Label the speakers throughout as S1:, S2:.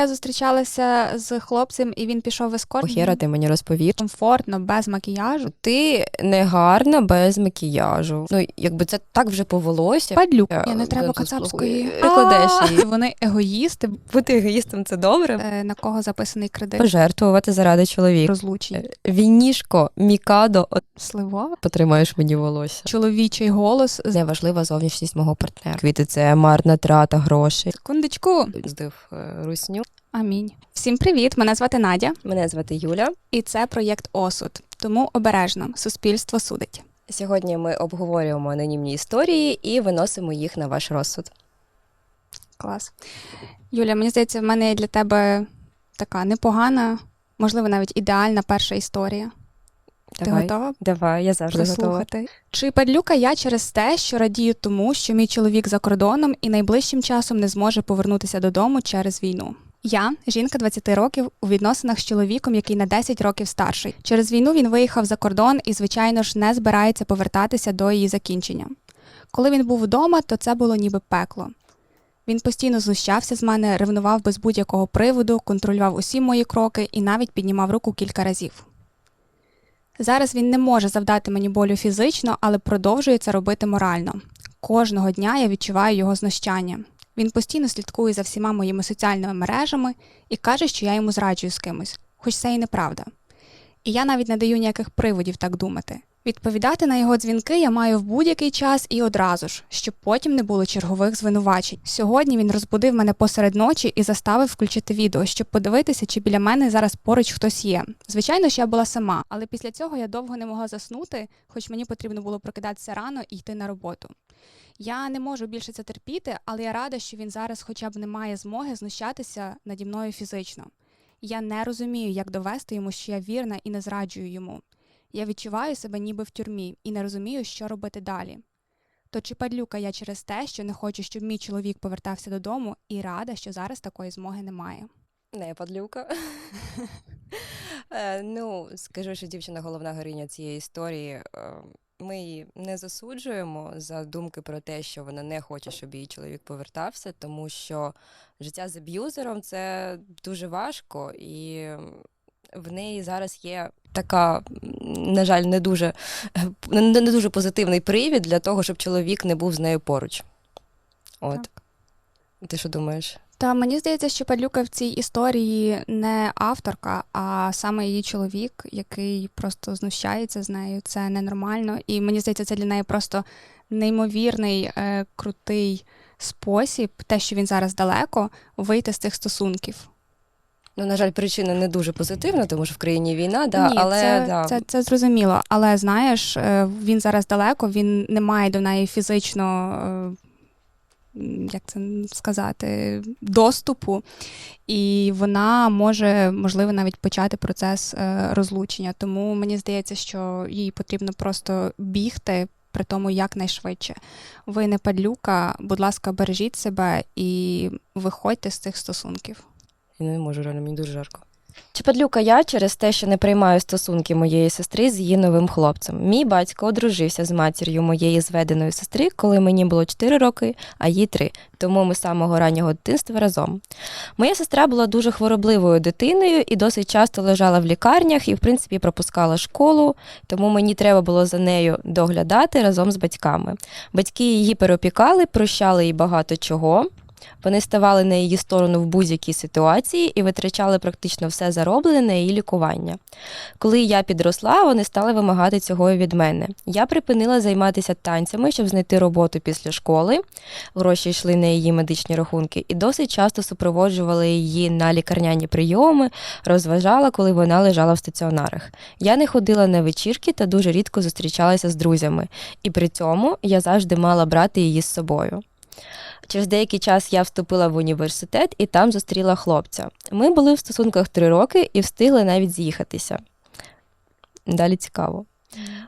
S1: Я зустрічалася з хлопцем, і він пішов в ескорт.
S2: Охера, ти мені розповів.
S1: комфортно, без макіяжу.
S2: Ти не гарна без макіяжу. Ну, якби це так вже повелося.
S1: Падлюк.
S2: Я-
S1: Ні, не треба кацапської.
S2: Прикладеш її.
S1: Вони егоїсти,
S2: Бути егоїстом це добре.
S1: Е, на кого записаний кредит,
S2: Пожертвувати заради чоловіка.
S1: розлучень.
S2: Вінішко, мікадо, от
S1: Сливова.
S2: потримаєш мені волосся.
S1: Чоловічий голос.
S2: Це важлива зовнішність мого партнера. Квіти це марна трата грошей.
S1: Секундочку.
S2: Здив е, русню.
S1: Амінь. Всім привіт! Мене звати Надя,
S2: Мене звати Юля.
S1: і це проєкт Осуд. Тому обережно суспільство судить.
S2: Сьогодні ми обговорюємо анонімні історії і виносимо їх на ваш розсуд.
S1: Клас. Юля, мені здається, в мене є для тебе така непогана, можливо, навіть ідеальна перша історія. Ти готова?
S2: Давай, я завжди готова.
S1: Чи падлюка я через те, що радію тому, що мій чоловік за кордоном і найближчим часом не зможе повернутися додому через війну? Я жінка 20 років у відносинах з чоловіком, який на 10 років старший. Через війну він виїхав за кордон і, звичайно ж, не збирається повертатися до її закінчення. Коли він був вдома, то це було ніби пекло. Він постійно знущався з мене, ревнував без будь-якого приводу, контролював усі мої кроки і навіть піднімав руку кілька разів. Зараз він не може завдати мені болю фізично, але продовжує це робити морально. Кожного дня я відчуваю його знущання. Він постійно слідкує за всіма моїми соціальними мережами і каже, що я йому зраджую з кимось, хоч це і неправда. І я навіть не даю ніяких приводів так думати. Відповідати на його дзвінки я маю в будь-який час і одразу ж, щоб потім не було чергових звинувачень. Сьогодні він розбудив мене посеред ночі і заставив включити відео, щоб подивитися, чи біля мене зараз поруч хтось є. Звичайно ж, я була сама, але після цього я довго не могла заснути, хоч мені потрібно було прокидатися рано і йти на роботу. Я не можу більше це терпіти, але я рада, що він зараз хоча б не має змоги знущатися наді мною фізично. Я не розумію, як довести йому, що я вірна і не зраджую йому. Я відчуваю себе ніби в тюрмі і не розумію, що робити далі. То чи падлюка я через те, що не хочу, щоб мій чоловік повертався додому, і рада, що зараз такої змоги немає.
S2: Не подлюка. Е, ну, скажу, що дівчина головна героїня цієї історії. Ми її не засуджуємо за думки про те, що вона не хоче, щоб її чоловік повертався, тому що життя з аб'юзером це дуже важко, і в неї зараз є така, на жаль, не дуже, не, не дуже позитивний привід для того, щоб чоловік не був з нею поруч. От. Ти що думаєш?
S1: Та мені здається, що падлюка в цій історії не авторка, а саме її чоловік, який просто знущається з нею. Це ненормально. І мені здається, це для неї просто неймовірний, е, крутий спосіб, те, що він зараз далеко, вийти з цих стосунків.
S2: Ну, на жаль, причина не дуже позитивна, тому що в країні війна, да,
S1: Ні,
S2: але
S1: це,
S2: да,
S1: це, це зрозуміло. Але знаєш, е, він зараз далеко, він не має до неї фізично, е, як це сказати, доступу, і вона може, можливо, навіть почати процес е, розлучення. Тому мені здається, що їй потрібно просто бігти. При тому якнайшвидше. Ви не падлюка, будь ласка, бережіть себе і виходьте з цих стосунків.
S2: я не можу, реально, мені дуже жарко. Чи падлюка я через те, що не приймаю стосунки моєї сестри з її новим хлопцем. Мій батько одружився з матір'ю моєї зведеної сестри, коли мені було 4 роки, а їй 3. Тому ми з самого раннього дитинства разом. Моя сестра була дуже хворобливою дитиною і досить часто лежала в лікарнях і, в принципі, пропускала школу, тому мені треба було за нею доглядати разом з батьками. Батьки її переопікали, прощали їй багато чого. Вони ставали на її сторону в будь-якій ситуації і витрачали практично все зароблене на її лікування. Коли я підросла, вони стали вимагати цього від мене. Я припинила займатися танцями, щоб знайти роботу після школи. Гроші йшли на її медичні рахунки, і досить часто супроводжувала її на лікарняні прийоми, розважала, коли вона лежала в стаціонарах. Я не ходила на вечірки та дуже рідко зустрічалася з друзями, і при цьому я завжди мала брати її з собою. Через деякий час я вступила в університет і там зустріла хлопця. Ми були в стосунках три роки і встигли навіть з'їхатися. Далі цікаво.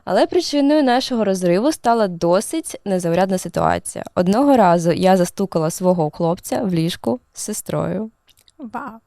S2: Але причиною нашого розриву стала досить незаурядна ситуація. Одного разу я застукала свого хлопця в ліжку з сестрою.
S1: Вау!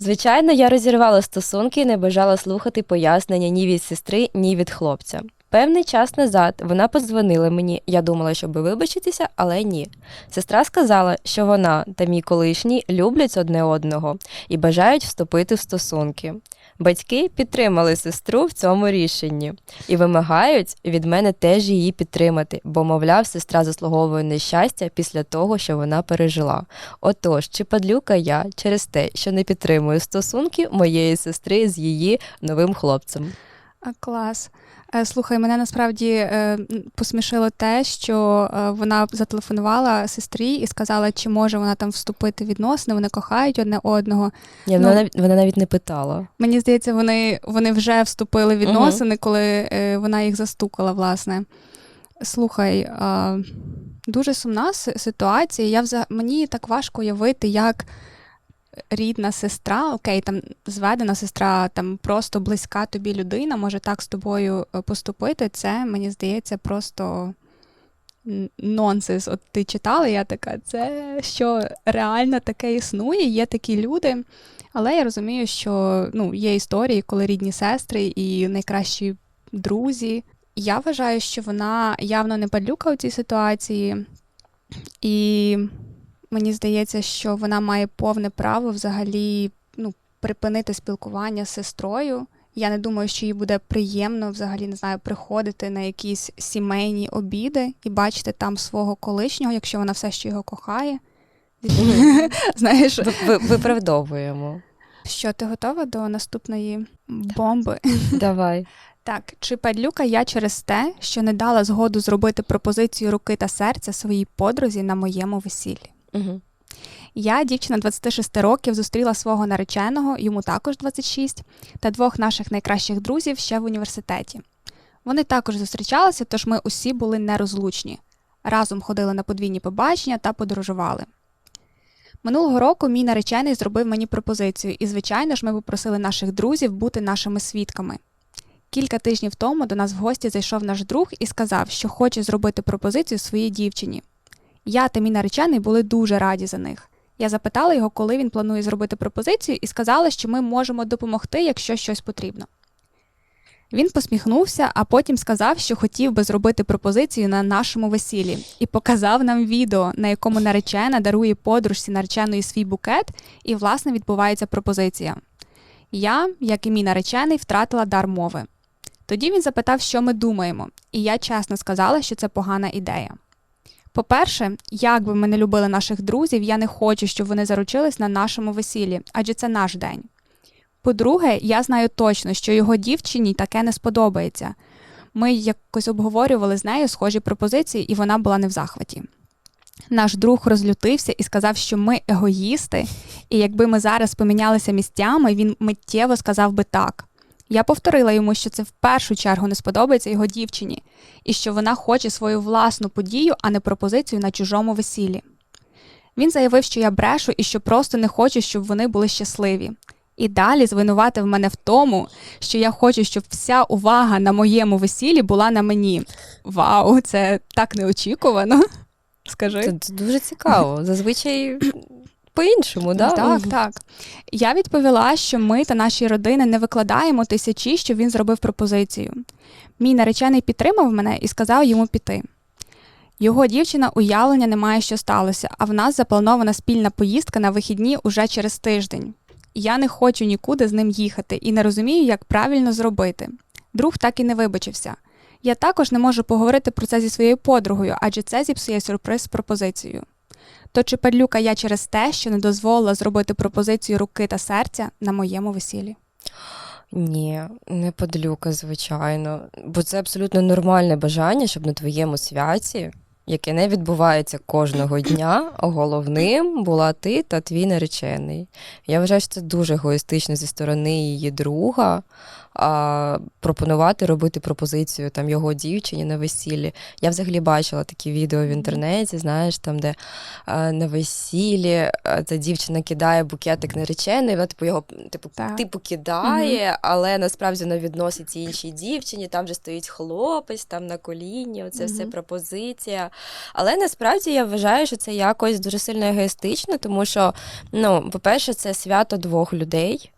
S2: Звичайно, я розірвала стосунки і не бажала слухати пояснення ні від сестри, ні від хлопця. Певний час назад вона подзвонила мені. Я думала, щоб вибачитися, але ні. Сестра сказала, що вона та мій колишній люблять одне одного і бажають вступити в стосунки. Батьки підтримали сестру в цьому рішенні і вимагають від мене теж її підтримати, бо, мовляв, сестра заслуговує на щастя після того, що вона пережила. Отож, чи падлюка я через те, що не підтримую стосунки моєї сестри з її новим хлопцем?
S1: А, Клас. Е, Слухай, мене насправді е, посмішило те, що е, вона зателефонувала сестрі і сказала, чи може вона там вступити в відносини, вони кохають одне одного.
S2: Ні,
S1: Ну.
S2: вона, навіть- вона навіть не питала.
S1: Мені здається, вони, вони вже вступили в відносини, коли е, вона їх застукала, власне. Слухай, дуже сумна ситуація. Я взаг... Мені так важко уявити, як рідна сестра, окей, там зведена сестра, там просто близька тобі людина може так з тобою е, поступити. Це, мені здається, просто нонсенс. От ти читала, я така, це що реально таке існує, є такі люди. Але я розумію, що ну, є історії, коли рідні сестри і найкращі друзі. Я вважаю, що вона явно не падлюка у цій ситуації, і мені здається, що вона має повне право взагалі ну, припинити спілкування з сестрою. Я не думаю, що їй буде приємно взагалі не знаю, приходити на якісь сімейні обіди і бачити там свого колишнього, якщо вона все ще його кохає. Знаєш,
S2: Ви- ви- Виправдовуємо.
S1: що ти готова до наступної бомби?
S2: Давай.
S1: Так, чи падлюка я через те, що не дала згоду зробити пропозицію руки та серця своїй подрузі на моєму весіллі?
S2: Угу.
S1: Я, дівчина 26 років, зустріла свого нареченого, йому також 26, та двох наших найкращих друзів ще в університеті. Вони також зустрічалися, тож ми усі були нерозлучні. Разом ходили на подвійні побачення та подорожували. Минулого року мій наречений зробив мені пропозицію, і, звичайно ж, ми попросили наших друзів бути нашими свідками. Кілька тижнів тому до нас в гості зайшов наш друг і сказав, що хоче зробити пропозицію своїй дівчині. Я та мій наречений були дуже раді за них. Я запитала його, коли він планує зробити пропозицію, і сказала, що ми можемо допомогти, якщо щось потрібно. Він посміхнувся, а потім сказав, що хотів би зробити пропозицію на нашому весіллі, і показав нам відео, на якому наречена дарує подружці нареченої свій букет, і, власне, відбувається пропозиція. Я, як і мій наречений, втратила дар мови. Тоді він запитав, що ми думаємо, і я чесно сказала, що це погана ідея. По-перше, як би ми не любили наших друзів, я не хочу, щоб вони заручились на нашому весіллі, адже це наш день. По-друге, я знаю точно, що його дівчині таке не сподобається. Ми якось обговорювали з нею схожі пропозиції, і вона була не в захваті. Наш друг розлютився і сказав, що ми егоїсти, і якби ми зараз помінялися місцями, він миттєво сказав би так. Я повторила йому, що це в першу чергу не сподобається його дівчині, і що вона хоче свою власну подію, а не пропозицію на чужому весіллі. Він заявив, що я брешу і що просто не хочу, щоб вони були щасливі. І далі звинуватив мене в тому, що я хочу, щоб вся увага на моєму весіллі була на мені. Вау, це так неочікувано. Скажи.
S2: Це дуже цікаво. Зазвичай по-іншому, да?
S1: Так, так. Я відповіла, що ми та наші родини не викладаємо тисячі, що він зробив пропозицію. Мій наречений підтримав мене і сказав йому піти. Його дівчина уявлення не має, що сталося, а в нас запланована спільна поїздка на вихідні уже через тиждень. Я не хочу нікуди з ним їхати і не розумію, як правильно зробити. Друг так і не вибачився. Я також не можу поговорити про це зі своєю подругою, адже це зіпсує сюрприз з пропозицією. То чи падлюка я через те, що не дозволила зробити пропозицію руки та серця на моєму весіллі?
S2: Ні, не подлюка, звичайно. Бо це абсолютно нормальне бажання, щоб на твоєму святі, яке не відбувається кожного дня, головним була ти та твій наречений. Я вважаю, що це дуже егоїстично зі сторони її друга. А, пропонувати робити пропозицію там його дівчині на весіллі. Я взагалі бачила такі відео в інтернеті, знаєш, там, де а, на весіллі та дівчина кидає букетик наречений, вона типу його типу,
S1: Так.
S2: типу кидає, але насправді вона відносить іншій дівчині. Там же стоїть хлопець, там на коліні, оце все пропозиція. Але насправді я вважаю, що це якось дуже сильно егоїстично, тому що, ну, по-перше, це свято двох людей.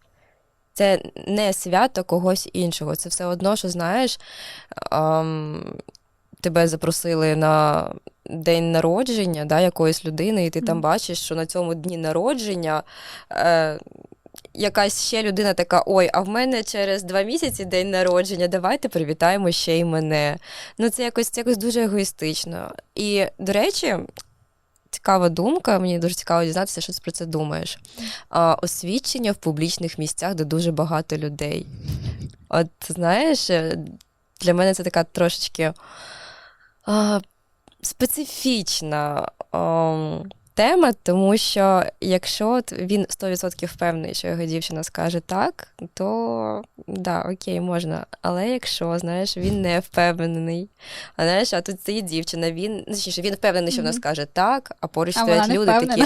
S2: Це не свято когось іншого. Це все одно, що знаєш, ем, тебе запросили на день народження да, якоїсь людини, і ти там бачиш, що на цьому дні народження. Е, Якась ще людина така: ой, а в мене через два місяці день народження, давайте привітаємо ще й мене. Ну, це якось, це якось дуже егоїстично. І, до речі, цікава думка, мені дуже цікаво дізнатися, що ти про це думаєш. А, освідчення в публічних місцях, де дуже багато людей. От знаєш, е, для мене це така трошечки а, специфічна ам, тема, тому що якщо він 100% впевнений, що його дівчина скаже так, то да, окей, можна. Але якщо, знаєш, він не впевнений, а знаєш, а тут стоїть дівчина, він, ну, він впевнений, що вона скаже так, а поруч
S1: А
S2: стоять люди такі.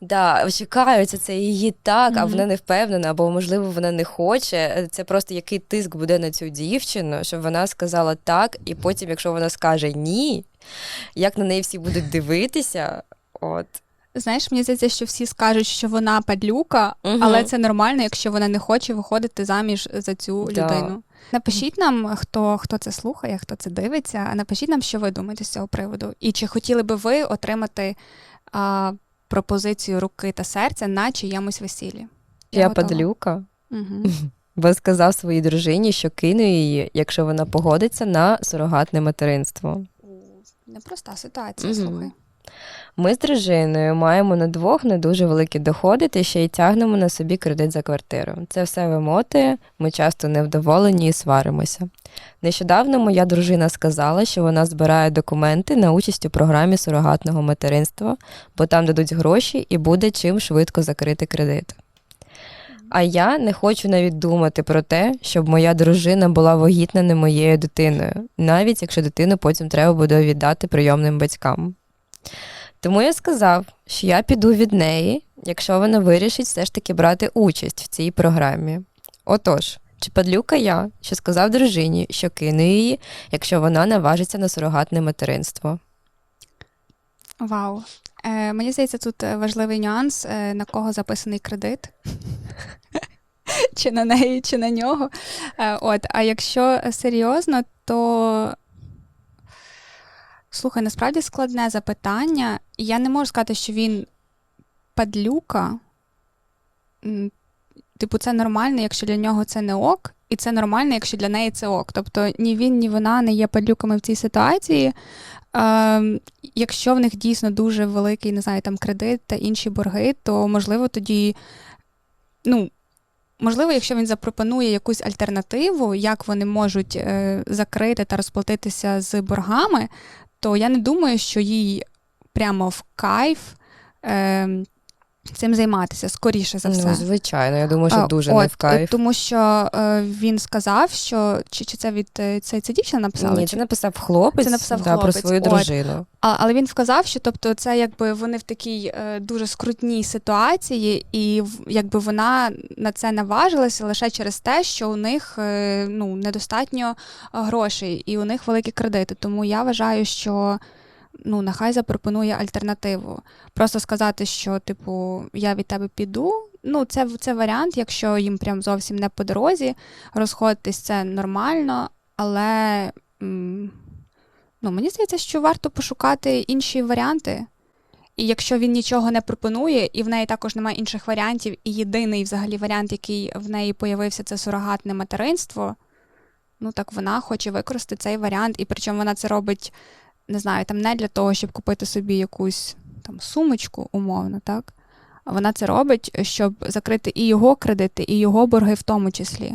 S2: Да, чекаються це її так, а вона не впевнена, або можливо вона не хоче. Це просто який тиск буде на цю дівчину, щоб вона сказала так, і потім, якщо вона скаже ні, як на неї всі будуть дивитися. От.
S1: Знаєш, мені здається, що всі скажуть, що вона падлюка,
S2: Мгм.
S1: але це нормально, якщо вона не хоче виходити заміж за цю
S2: Да.
S1: людину. Напишіть нам, хто, хто це слухає, хто це дивиться. а Напишіть нам, що ви думаєте з цього приводу. І чи хотіли би ви отримати а, пропозицію руки та серця на чиємусь весіллі?
S2: Я,
S1: готова.
S2: падлюка,
S1: Угу.
S2: бо сказав своїй дружині, що кину її, якщо вона погодиться на сурогатне материнство.
S1: Непроста ситуація,
S2: Мгм.
S1: слухай.
S2: Ми з дружиною маємо на двох не дуже великі доходи та ще й тягнемо на собі кредит за квартиру. Це все вимотує, ми часто невдоволені і сваримося. Нещодавно моя дружина сказала, що вона збирає документи на участь у програмі сурогатного материнства, бо там дадуть гроші і буде чим швидко закрити кредит. А я не хочу навіть думати про те, щоб моя дружина була вагітна не моєю дитиною, навіть якщо дитину потім треба буде віддати прийомним батькам. Тому я сказав, що я піду від неї, якщо вона вирішить все ж таки брати участь в цій програмі. Отож, чи падлюка я, що сказав дружині, що кину її, якщо вона наважиться на сурогатне материнство?
S1: Вау. Е, мені здається, тут е, важливий нюанс, е, на кого записаний кредит. чи на неї, чи на нього. Е, от, а якщо серйозно, то. Слухай, насправді складне запитання. Я не можу сказати, що він падлюка. Типу, це нормально, якщо для нього це не ок, і це нормально, якщо для неї це ок. Тобто ні він, ні вона не є падлюками в цій ситуації. Ем, якщо в них дійсно дуже великий, не знаю, там кредит та інші борги, то можливо тоді, ну, можливо, якщо він запропонує якусь альтернативу, як вони можуть е, закрити та розплатитися з боргами, то я не думаю, що їй прямо в кайф е, цим займатися, скоріше за все.
S2: Ну, звичайно, я думаю, що
S1: А,
S2: дуже
S1: от,
S2: не в кайф.
S1: Тому що е, він сказав, що чи, чи це від е, це, це дівчина написала?
S2: Ні,
S1: чи-
S2: це написав хлопець,
S1: Це написав
S2: про
S1: хлопець,
S2: свою
S1: от.
S2: дружину.
S1: А, але він вказав, що тобто це якби вони в такій е, дуже скрутній ситуації, і якби вона на це наважилася лише через те, що у них е, ну, недостатньо грошей і у них великі кредити. Тому я вважаю, що ну, нехай запропонує альтернативу. Просто сказати, що типу я від тебе піду. Ну, це, це варіант, якщо їм прям зовсім не по дорозі, розходитись це нормально, але. Ну, мені здається, що варто пошукати інші варіанти. І якщо він нічого не пропонує, і в неї також немає інших варіантів, і єдиний взагалі варіант, який в неї появився, це сурогатне материнство, ну так вона хоче використати цей варіант, і причому вона це робить, не знаю, там не для того, щоб купити собі якусь там сумочку, умовно, так? Вона це робить, щоб закрити і його кредити, і його борги в тому числі.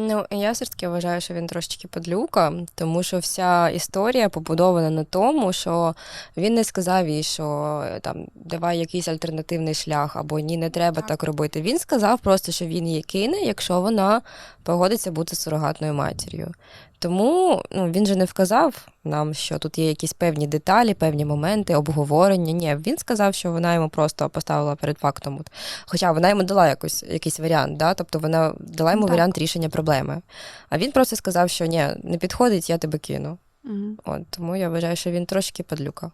S2: Ну, я все ж таки вважаю, що він трошечки подлюка, тому що вся історія побудована на тому, що він не сказав їй, що там давай якийсь альтернативний шлях, або ні, не треба
S1: Так.
S2: так, робити. Він сказав просто, що він її кине, якщо вона погодиться бути сурогатною матір'ю. Тому ну, він же не вказав нам, що тут є якісь певні деталі, певні моменти, обговорення. Ні, він сказав, що вона йому просто поставила перед фактом. Хоча вона йому дала якось, якийсь варіант, да? тобто вона дала йому
S1: Так.
S2: варіант рішення проблеми. А він просто сказав, що ні, не підходить, я тебе кину.
S1: Мгм.
S2: От тому я вважаю, що він трошки падлюка.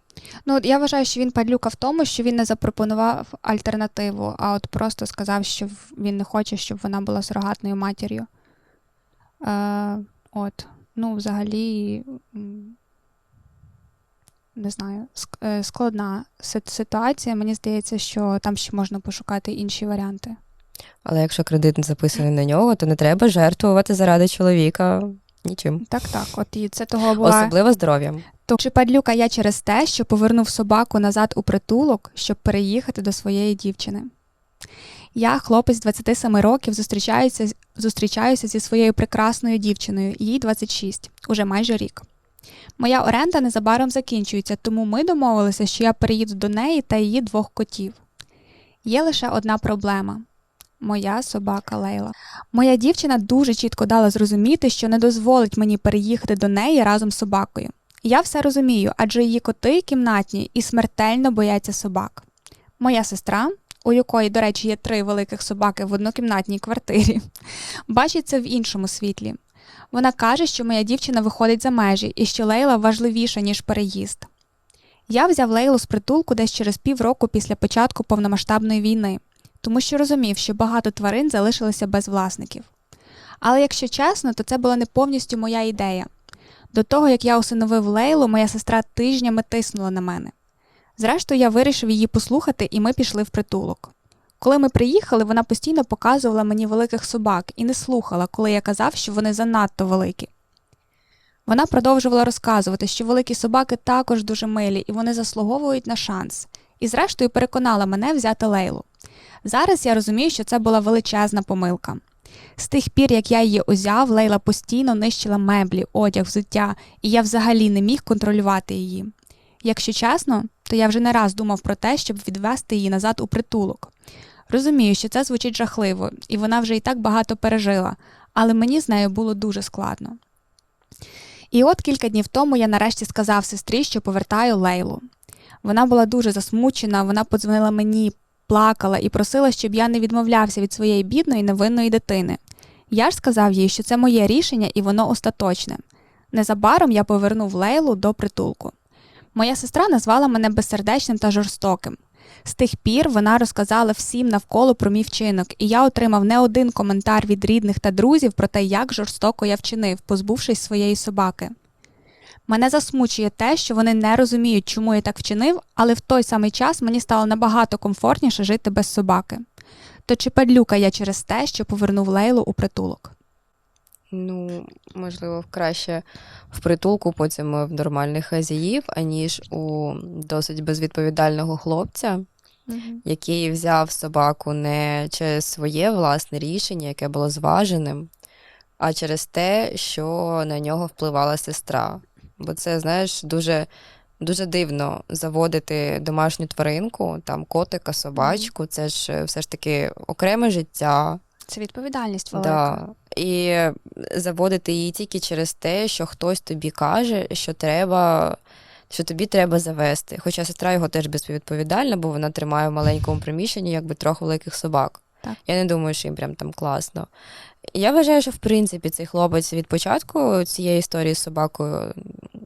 S1: Ну, от я вважаю, що він падлюка в тому, що він не запропонував альтернативу, а от просто сказав, що він не хоче, щоб вона була сурогатною матір'ю. Е, от, ну, взагалі, не знаю, е, складна ситуація. Мені здається, що там ще можна пошукати інші варіанти.
S2: Але якщо кредит не записаний на нього, то не треба жертвувати заради чоловіка нічим.
S1: Так, так, от і це того була.
S2: Особливо здоров'ям.
S1: То чи падлюка я через те, що повернув собаку назад у притулок, щоб переїхати до своєї дівчини? Я, хлопець 27 років, зустрічаюся, зустрічаюся зі своєю прекрасною дівчиною, їй 26, уже майже рік. Моя оренда незабаром закінчується, тому ми домовилися, що я переїду до неї та її двох котів. Є лише одна проблема моя собака Лейла. Моя дівчина дуже чітко дала зрозуміти, що не дозволить мені переїхати до неї разом з собакою. Я все розумію, адже її коти кімнатні і смертельно бояться собак. Моя сестра, у якої, до речі, є три великих собаки в однокімнатній квартирі, бачить це в іншому світлі. Вона каже, що моя дівчина виходить за межі і що Лейла важливіша, ніж переїзд. Я взяв Лейлу з притулку десь через півроку після початку повномасштабної війни, тому що розумів, що багато тварин залишилися без власників. Але якщо чесно, то це була не повністю моя ідея. До того, як я усиновив Лейлу, моя сестра тижнями тиснула на мене. Зрештою, я вирішив її послухати, і ми пішли в притулок. Коли ми приїхали, вона постійно показувала мені великих собак і не слухала, коли я казав, що вони занадто великі. Вона продовжувала розказувати, що великі собаки також дуже милі і вони заслуговують на шанс, і зрештою переконала мене взяти Лейлу. Зараз я розумію, що це була величезна помилка. З тих пір, як я її узяв, Лейла постійно нищила меблі, одяг, взуття, і я взагалі не міг контролювати її. Якщо чесно, то я вже не раз думав про те, щоб відвести її назад у притулок. Розумію, що це звучить жахливо, і вона вже і так багато пережила, але мені з нею було дуже складно. І от кілька днів тому я нарешті сказав сестрі, що повертаю Лейлу. Вона була дуже засмучена, вона подзвонила мені, плакала і просила, щоб я не відмовлявся від своєї бідної невинної дитини. Я ж сказав їй, що це моє рішення і воно остаточне. Незабаром я повернув Лейлу до притулку. Моя сестра назвала мене безсердечним та жорстоким. З тих пір вона розказала всім навколо про мій вчинок, і я отримав не один коментар від рідних та друзів про те, як жорстоко я вчинив, позбувшись своєї собаки. Мене засмучує те, що вони не розуміють, чому я так вчинив, але в той самий час мені стало набагато комфортніше жити без собаки. То чи падлюка я через те, що повернув Лейлу у притулок?
S2: Ну, можливо, краще в притулку, потім в нормальних хазяїв, аніж у досить безвідповідального хлопця, який взяв собаку не через своє власне рішення, яке було зваженим, а через те, що на нього впливала сестра. Бо це, знаєш, дуже, дуже дивно заводити домашню тваринку, там котика, собачку. Це ж е, все ж таки окреме життя.
S1: Це відповідальність велика.
S2: Да. І заводити її тільки через те, що хтось тобі каже, що треба. Що тобі треба завести. Хоча сестра його теж безвідповідальна, бо вона тримає в маленькому приміщенні якби трьох великих собак.
S1: Так.
S2: Я не думаю, що їм прям там класно. Я вважаю, що в принципі цей хлопець від початку цієї історії з собакою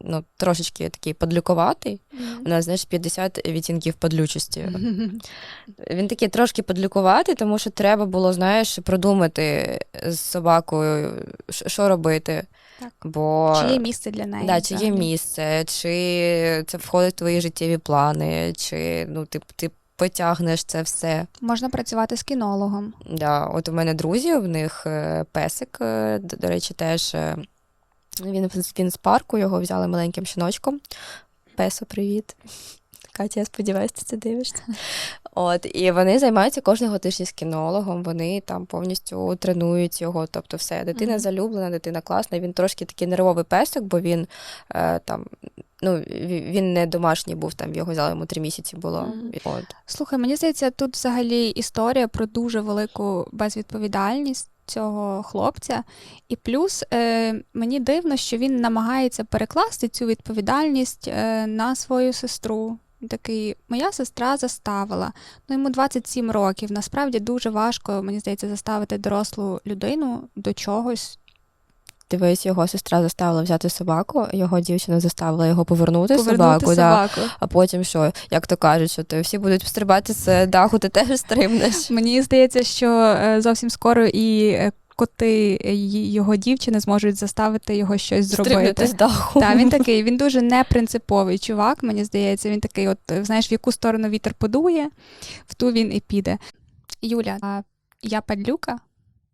S2: ну, трошечки такий подлюкуватий. У нас, знаєш, 50 відтінків подлючості. Він такий трошки подлюкуватий, тому що треба було, знаєш, продумати з собакою, що робити.
S1: Так.
S2: Бо
S1: Чи є місце для неї?
S2: да, чи є місце, чи це входить в твої життєві плани, чи ну, ти, ти потягнеш це все.
S1: Можна працювати з кінологом.
S2: Да, от у мене друзі, в них е, песик, е, до, до речі, теж е, він, з парку, його взяли маленьким щіночком. Песо, привіт. Катя, я сподіваюся, ти це дивишся. От, і вони займаються кожного тижня з кінологом, вони там повністю тренують його. Тобто, все, дитина
S1: Мгм.
S2: залюблена, дитина класна. Він трошки такий нервовий песик, бо він е, там. Ну, він не домашній був, там його взяли йому три місяці було.
S1: Мгм.
S2: От.
S1: Слухай, мені здається, тут взагалі історія про дуже велику безвідповідальність цього хлопця. І плюс е, мені дивно, що він намагається перекласти цю відповідальність е, на свою сестру. Такий, моя сестра заставила. Ну, йому 27 років. Насправді дуже важко, мені здається, заставити дорослу людину до чогось.
S2: Дивись, його сестра заставила взяти собаку, його дівчина заставила його повернути,
S1: Повернути
S2: собаку. Да. А потім що, як то кажуть, що ти всі будуть стрибати з даху, ти теж стрибнеш.
S1: Мені здається, що е, зовсім скоро і е, коти е, його дівчини зможуть заставити його щось зробити.
S2: Стрибнути з даху.
S1: Так, він такий, він дуже непринциповий чувак, мені здається. Він такий, от знаєш, в яку сторону вітер подує, в ту він і піде. Юля, я падлюка?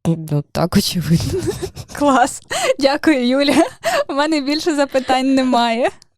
S2: Ну так, очевидно.
S1: Клас. Дякую, Юля. У мене більше запитань немає.